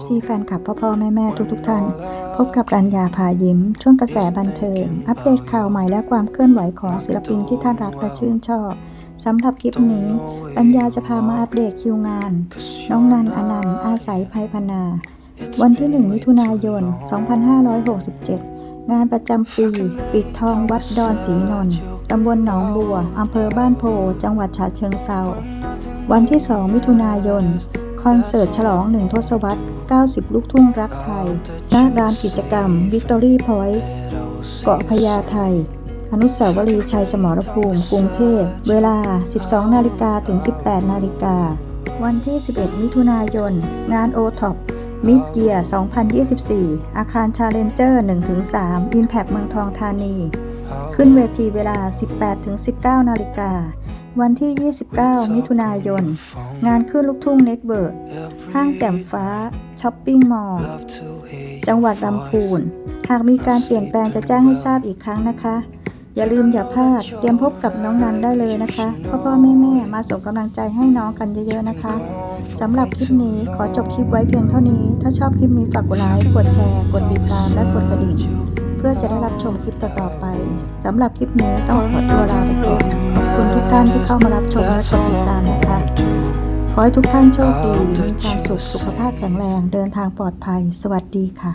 FC แฟนคลับพ่อพ่อแม่แม่ทุกทุกๆท่าน พบกับรัญญาพายิ้ม ช่วงกระแสบันเทิง อัปเดตข่าวใหม่และความเคลื่อนไหวของศิลปินที่ท่านรักและชื่นชอบสำหรับคลิปนี้รัญญาจะพามาอัปเดตคิวงาน น้องนันอนันต์อาศัยภัยพนา วันที่ 1 มิถุนายน 2567 งานประจำปี ปิดทองวัดดอนศรีนนท์ตำบลหนองบัวอำเภอบ้านโพจังหวัดฉะเชิงเซาวันที่ 2 มิถุนายนค อนเสิร์ตฉลองหนึ่งทศวรรษ 90 ลูกทุ่งรักไทยณร้านกิจกรรมวิกตอรี่พอยต์เกาะพญาไทอนุสาวรีย์ชัยสมรภูมิกรุงเทพ เวลา 12 นาฬิกาถึง 18 นาฬิกา วันที่ 11 มิถุนายน งานโอท็อปมิดเยีย2024 อาคารชาเลนเจอร์ 1-3 อินแพคเมืองทองธานี ขึ้นเวทีเวลา 18-19 นาฬิกา วันที่ 29 มิถุนายน งานขึ้นลูกทุ่งเน็ตเวิร์กห้างแจ่มฟ้าช้อปปิ้งมอลล์จังหวัดลำพูน หากมีการเปลี่ยนแปลงจะแจ้งให้ทราบอีกครั้งนะคะ อย่าลืมอย่าพลาด เตรียมพบกับน้องนันได้เลยนะคะ พ่อพ่อแม่แม่มาส่งกำลังใจให้น้องกันเยอะๆนะคะสำหรับคลิปนี้ขอจบคลิปไว้เพียงเท่านี้ ถ้าชอบคลิปนี้ฝากกดไลค์ กดแชร์ กดติดตาม และกดกระดิ่ง เพื่อจะได้รับชมคลิปต่อๆไปสำหรับคลิปนี้ต้องขอตัวลาไปก่อนขอบ คุณทุกท่านที่เข้ามารับชมและกดติดตามนะคะ ขอให้ทุกท่านโชคดี มีความสุข สุขภาพแข็งแรง เดินทางปลอดภัย สวัสดีค่ะ